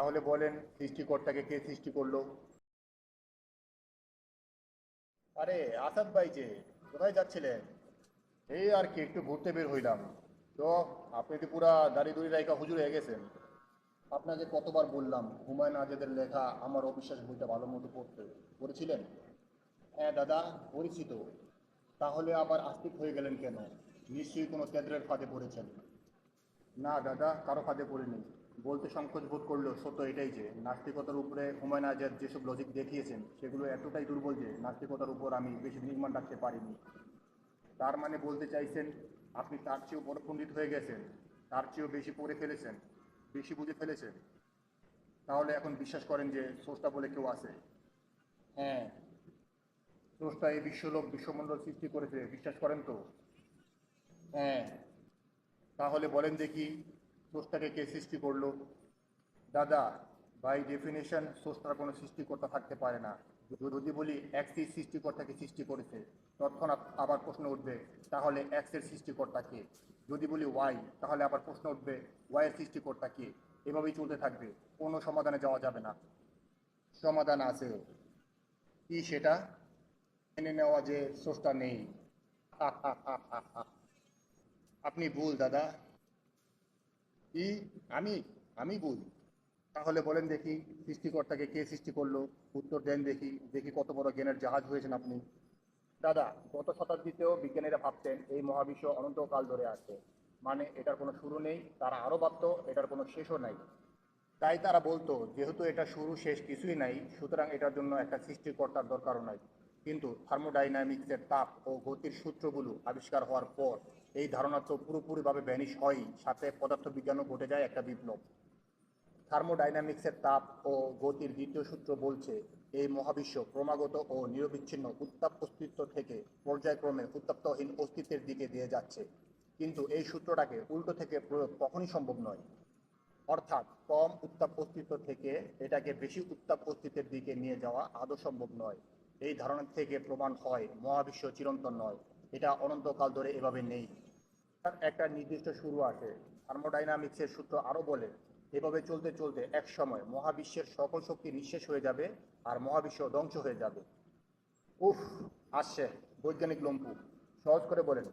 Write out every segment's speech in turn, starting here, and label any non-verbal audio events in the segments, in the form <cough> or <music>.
তাহলে বলেন সৃষ্টিকর্তাকে কে সৃষ্টি করল? আরে, আসাদ ভাই যে, কোথায় যাচ্ছিলেন? এই আর কি, একটু ঘুরতে বের হইলাম। তো আপনি তো পুরা দাড়ি দুড়ি রাইকা হুজুর হয়ে গেছেন। আপনাকে কতবার বললাম, হুমায়ুন আজাদের লেখা আমার অবিশ্বাস বইটা ভালো মতো পড়তে। পড়েছিলেন? হ্যাঁ দাদা পরিচিত তাহলে আবার আস্তিক হয়ে গেলেন কেন? নিশ্চয়ই কোনো কেন্দ্রের ফাঁদে পড়েছেন। না দাদা, কারও ফাঁদে পড়িনি। বলতে সংকোচ বোধ করলেও সত্য এটাই যে নাস্তিকতার উপরে হুমায়ুন আজাদ যেসব লজিক দেখিয়েছেন সেগুলো এতটাই দুর্বল যে নাস্তিকতার উপর আমি বেশি নির্মাণ রাখতে পারিনি। তার মানে বলতে চাইছেন আপনি তার চেয়েও বড় পণ্ডিত হয়ে গেছেন তার চেয়েও বেশি পড়ে ফেলেছেন বেশি বুঝে ফেলেছেন। তাহলে এখন বিশ্বাস করেন যে স্রষ্টা বলে কেউ আছে? হ্যাঁ। স্রষ্টা এই বিশ্বলোক বিশ্বমণ্ডল সৃষ্টি করেছে বিশ্বাস করেন তো? হ্যাঁ। তাহলে বলেন দেখি স্রষ্টাকে কে সৃষ্টি করল? দাদা বাই ডেফিনেশন স্রষ্টার কোনো সৃষ্টিকর্তা থাকতে পারে না। যদি বলি এক্সই সৃষ্টিকর্তাকে সৃষ্টি করেছে, তৎক্ষণাৎ আবার প্রশ্ন উঠবে, তাহলে এক্সের সৃষ্টিকর্তা কে? যদি বলি ওয়াই তাহলে আবার প্রশ্ন উঠবে ওয়াইয়ের সৃষ্টিকর্তা কে? এভাবেই চলতে থাকবে, কোনো সমাধানে যাওয়া যাবে না। সমাধান আছে। কি সেটা? মেনে নেওয়া যে স্রষ্টা নেই। আপনি ভুল, দাদা। কি আমি আমি ভুল তাহলে বলেন দেখি সৃষ্টিকর্তাকে কে সৃষ্টি করল, উত্তর দেন দেখি দেখি কত বড় জ্ঞানের জাহাজ হয়েছেন আপনি। দাদা, গত শতাব্দীতেও বিজ্ঞানীরা ভাবতেন এই মহাবিশ্ব অনন্তকাল ধরে আছে। মানে এটার কোনো শুরু নেই, তারা আরও ভাবতো, এটার কোনো শেষও নাই। তাই তারা বলতো, যেহেতু এটা শুরু শেষ কিছুই নাই, সুতরাং এটার জন্য একটা সৃষ্টিকর্তার দরকারও নাই। কিন্তু থার্মোডাইনামিক্সের তাপ ও গতির সূত্রগুলো আবিষ্কার হওয়ার পর এই ধারণা তো পুরোপুরিভাবে ব্যানিশ হয়ই। সাথে পদার্থবিজ্ঞানও ঘটে যায় একটা বিপ্লব। থার্মোডাইনামিক্সের তাপ ও গতির দ্বিতীয় সূত্র বলছে, এই মহাবিশ্ব ক্রমাগত ও নিরবিচ্ছিন্ন উত্তাপ অস্তিত্ব থেকে পর্যায়ক্রমে উত্তাপ্তহীন অস্তিত্বের দিকে দিয়ে যাচ্ছে। কিন্তু এই সূত্রটাকে উল্টো থেকে প্রয়োগ কখনই সম্ভব নয়। অর্থাৎ কম উত্তাপ অস্তিত্ব থেকে এটাকে বেশি উত্তাপ অস্তিত্বের দিকে নিয়ে যাওয়া আদৌ সম্ভব নয়। এই ধারণা থেকে প্রমাণ হয়, মহাবিশ্ব চিরন্তন নয়। এটা অনন্তকাল ধরে এভাবে নেই। একটা নির্দিষ্ট শুরু আসে থার্মোডাইনামিক্সের সূত্র আরও বলে, এভাবে চলতে চলতে এক সময় মহাবিশ্বের সকল শক্তি নিঃশেষ হয়ে যাবে আর মহাবিশ্ব ধ্বংস হয়ে যাবে। উফ, আসছে বৈজ্ঞানিক লম্পু। সহজ করে বলেন,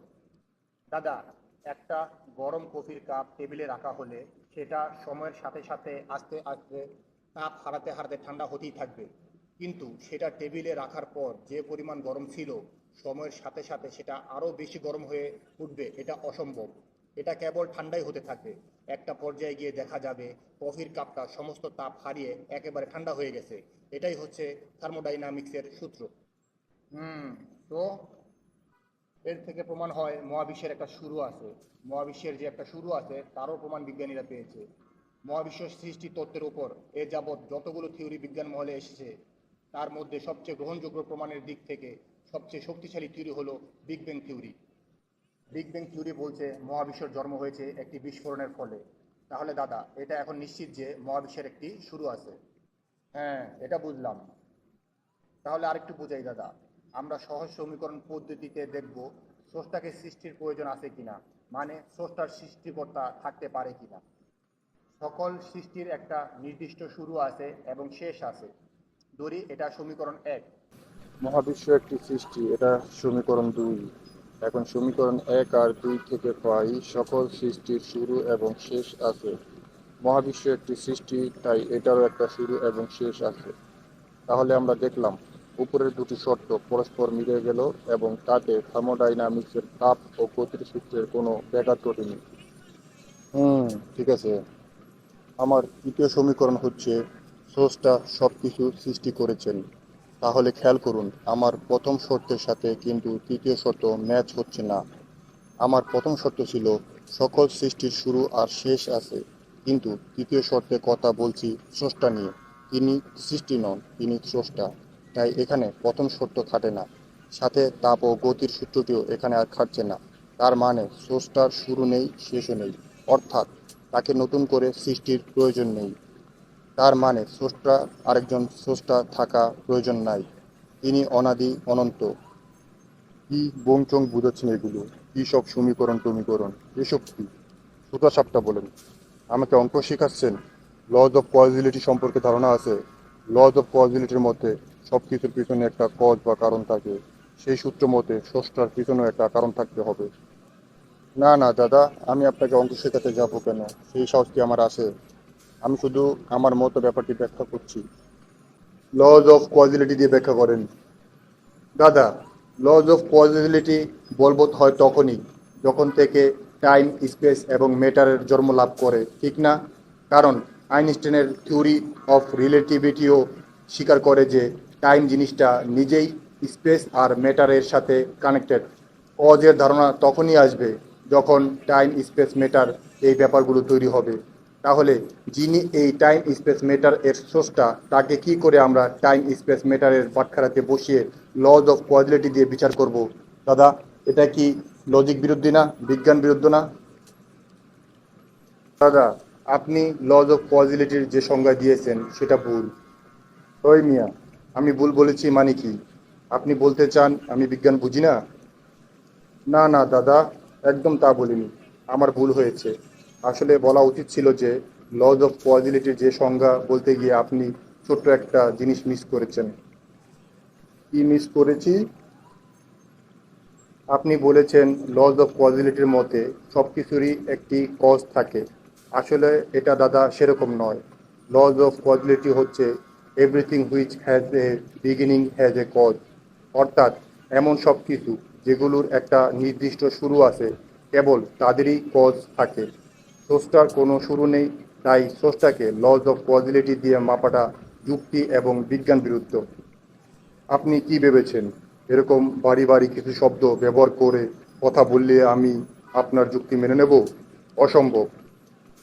দাদা, একটা গরম কফির কাপ টেবিলে রাখা হলে সেটা সময়ের সাথে সাথে আস্তে আস্তে তাপ হারাতে হারাতে ঠান্ডা হতেই থাকবে। কিন্তু সেটা টেবিলে রাখার পর যে পরিমাণ গরম ছিল সময়ের সাথে সাথে সেটা আরও বেশি গরম হয়ে উঠবে, এটা অসম্ভব। এটা কেবল ঠান্ডাই হতে থাকবে। একটা পর্যায়ে গিয়ে দেখা যাবে কফির কাপটা সমস্ত তাপ হারিয়ে একেবারে ঠান্ডা হয়ে গেছে। এটাই হচ্ছে থার্মোডাইনামিক্সের সূত্র। হুম, তো এর থেকে প্রমাণ হয় মহাবিশ্বের একটা শুরু আছে। মহাবিশ্বের যে একটা শুরু আছে, তারও প্রমাণ বিজ্ঞানীরা পেয়েছে। মহাবিশ্ব সৃষ্টি তত্ত্বের উপর এ যাবৎ যতগুলো থিওরি বিজ্ঞান মহলে এসেছে, তার মধ্যে সবচেয়ে গ্রহণযোগ্য প্রমাণের দিক থেকে সবচেয়ে শক্তিশালী থিওরি হলো big bang theory big bang theory বলছে মহাবিশ্বের জন্ম হয়েছে একটি বিস্ফোরণের ফলে। তাহলে দাদা, এটা এখন নিশ্চিত যে মহাবিশ্বের একটি শুরু আছে। হ্যাঁ এটা বুঝলাম। তাহলে আরেকটু বুঝাই দাদা, আমরা সহজ সমীকরণ পদ্ধতিতে দেখব স্রষ্টাকে সৃষ্টির প্রয়োজন আছে কিনা মানে স্রষ্টার সৃষ্টিকর্তা থাকতে পারে কিনা। সকল সৃষ্টির একটা নির্দিষ্ট শুরু আছে এবং শেষ আছে। ধরি এটা সমীকরণ এক। মহাবিশ্ব একটি সৃষ্টি, এটা সমীকরণ দুই। এখন সমীকরণ এক আর দুই থেকে পাই সকল সৃষ্টির শুরু এবং শেষ আছে। মহাবিশ্ব একটি সৃষ্টি, তাই এটারও একটা শুরু এবং শেষ আছে। তাহলে আমরা দেখলাম, উপরের দুটি শর্ত পরস্পর মিলে গেল এবং তাতে থার্মোডাইনামিক্সের তাপ ও গতির সূত্রের কোনো ব্যাঘাত ঘটেনি। হুম, ঠিক আছে। আমার তৃতীয় সমীকরণ হচ্ছে, সোর্সটা সব কিছু সৃষ্টি করেছেন। তাহলে খেয়াল করুন, আমার প্রথম শর্তের সাথে কিন্তু তৃতীয় শর্ত ম্যাচ হচ্ছে না। আমার প্রথম শর্ত ছিল, সকল সৃষ্টির শুরু আর শেষ আছে। কিন্তু তৃতীয় শর্তে কথা বলছি স্রষ্টা নিয়ে। তিনি সৃষ্টি নন, তিনি স্রষ্টা। তাই এখানে প্রথম শর্ত খাটে না। সাথে তাপ ও গতির সূত্রটিও এখানে আর খাটছে না। তার মানে স্রষ্টার শুরু নেই, শেষও নেই। অর্থাৎ তাকে নতুন করে সৃষ্টির প্রয়োজন নেই। তার মানে স্রষ্টা, আরেকজন স্রষ্টা থাকা প্রয়োজন নাই। তিনি অনাদি, অনন্ত। কি বংচং বুঝাচ্ছেন এগুলো? কি সব সমীকরণ টমীকরণ? এসব কি? সুতা সাপটা বলেন। আমাকে অঙ্ক শেখাচ্ছেন? লজ অফ কজিলিটি সম্পর্কে ধারণা আছে। লজ অফ কজিলিটির মধ্যে সব কিছুর পিছনে একটা কজ বা কারণ থাকে। সেই সূত্র মতে স্রষ্টার পিছনেও একটা কারণ থাকতে হবে। না না, দাদা, আমি আপনাকে অঙ্ক শেখাতে যাব কেন? সেই সাহস কি আমার আছে? আমি শুধু আমার মতো ব্যাপারটি ব্যাখ্যা করছি। লজ অফ কজিলিটি দিয়ে ব্যাখ্যা করেন। দাদা লজ অফ কজিবিলিটি বলবৎ হয় তখনই যখন থেকে টাইম স্পেস এবং ম্যাটারের জন্ম লাভ করে, ঠিক না? কারণ আইনস্টাইনের থিওরি অফ রিলেটিভিটিও স্বীকার করে যে টাইম জিনিসটা নিজেই স্পেস আর ম্যাটারের সাথে কানেক্টেড অজের ধারণা তখনই আসবে যখন টাইম স্পেস ম্যাটার এই ব্যাপারগুলো তৈরি হবে। তাহলে যিনি এই টাইম স্পেস মেটার এর স্রষ্টা তাকে কি করে আমরা টাইম স্পেস মেটারের বাটখারাতে বসিয়ে লজ অফ কোয়ালিটি দিয়ে বিচার করব? দাদা, এটা কি লজিক বিরুদ্ধে না, বিজ্ঞান বিরুদ্ধ না? দাদা, আপনি লজ অফ পজিটিভিটির যে সংজ্ঞা দিয়েছেন, সেটা ভুল। ওই মিয়া, আমি ভুল বলেছি মানে কি? আপনি বলতে চান আমি বিজ্ঞান বুঝি না? না না, দাদা, একদম তা বলিনি। আমার ভুল হয়েছে। আসলে বলা উচিত ছিল যে লজ অফ পজিটিভিটির যে সংজ্ঞা বলতে গিয়ে আপনি ছোট্ট একটা জিনিস মিস করেছেন। কি মিস করেছি? আপনি বলেছেন লজ অফ পজিটিভিটির মতে সব কিছুরই একটি কজ থাকে। আসলে এটা দাদা সেরকম নয়। লজ অফ পজিটিভিটি হচ্ছে everything which has a beginning has a cause অর্থাৎ এমন সব কিছু যেগুলোর একটা নির্দিষ্ট শুরু আছে, কেবল তাদেরই কজ থাকে। স্রষ্টার কোনো শুরু নেই, তাই স্রষ্টাকে লজ অফ পজিটিভিটি দিয়ে মাপাটা যুক্তি এবং বিজ্ঞান বিরুদ্ধ। আপনি কি ভেবেছেন? এরকম বাড়ি বাড়ি কিছু শব্দ ব্যবহার করে কথা বললে আমি আপনার যুক্তি মেনে নেব? অসম্ভব।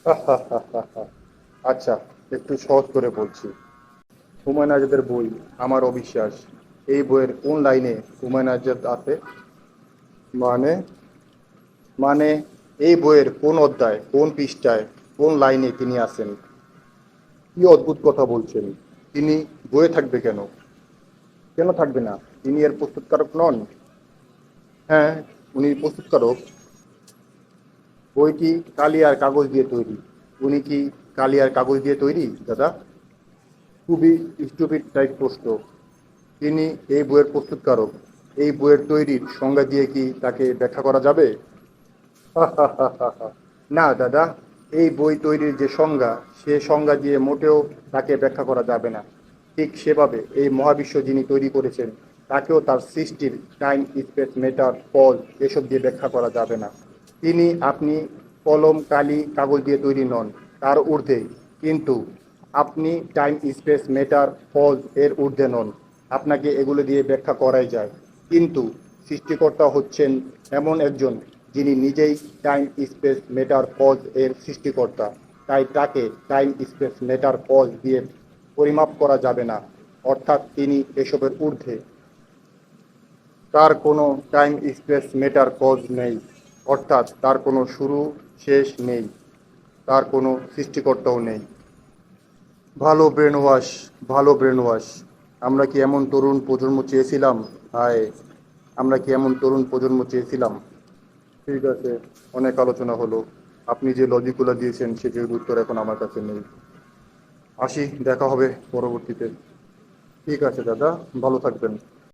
<laughs> আচ্ছা একটু সহজ করে বলছি। হুমায়ুন আজাদের বই, আমার অবিশ্বাস। এই বইয়ের কোন লাইনে হুমায়ুন আজাদ আছে? মানে? মানে এই বইয়ের কোন অধ্যায়, কোন পৃষ্ঠায়, কোন লাইনে তিনি আছেন? কি অদ্ভুত কথা বলছেন? তিনি বইয়ে থাকবে কেন? কেন থাকবে না? তিনি এর প্রস্তুতকারক নন? হ্যাঁ উনি প্রস্তুতকারক। বইটি কালি আর কাগজ দিয়ে তৈরি। উনি কি কালি আর কাগজ দিয়ে তৈরি, দাদা? খুবই স্টুপিড টাইপ প্রশ্ন। তিনি এই বইয়ের প্রস্তুতকারক। এই বইয়ের তৈরির সংজ্ঞা দিয়ে কি তাকে ব্যাখ্যা করা যাবে? না, দাদা, এই বই তৈরির যে সংজ্ঞা, সে সংজ্ঞা দিয়ে মোটেও তাকে ব্যাখ্যা করা যাবে না। ঠিক সেভাবে এই মহাবিশ্ব যিনি তৈরি করেছেন, তাকেও তার সৃষ্টির টাইম, স্পেস, মেটার পজ এসব দিয়ে ব্যাখ্যা করা যাবে না। তিনি আপনি কলম, কালি, কাগজ দিয়ে তৈরি নন, তার ঊর্ধ্বে। কিন্তু আপনি টাইম, স্পেস, মেটার পজ এর ঊর্ধ্বে নন। আপনাকে এগুলো দিয়ে ব্যাখ্যা করাই যায়। কিন্তু সৃষ্টিকর্তা হচ্ছেন এমন একজন যিনি নিজেই টাইম স্পেস মেটার পজ এর সৃষ্টিকর্তা, তাই তাকে টাইম স্পেস মেটার পজ দিয়ে পরিমাপ করা যাবে না, অর্থাৎ তিনি এসবের ঊর্ধ্বে। তার কোনো টাইম স্পেস মেটার কজ নেই, অর্থাৎ তার কোনো শুরু, শেষ নেই, তার কোনো সৃষ্টিকর্তাও নেই। ভালো ব্রেন ওয়াশ ভালো ব্রেন ওয়াশ আমরা কি এমন তরুণ প্রজন্ম চেয়েছিলাম? হায়, আমরা কি এমন তরুণ প্রজন্ম চেয়েছিলাম? ঠিক আছে, অনেক আলোচনা হলো। আপনি যে লজিকগুলো দিয়েছেন, সেটির উত্তর এখন আমার কাছে নেই। আসি, দেখা হবে পরবর্তীতে। ঠিক আছে দাদা, ভালো থাকবেন।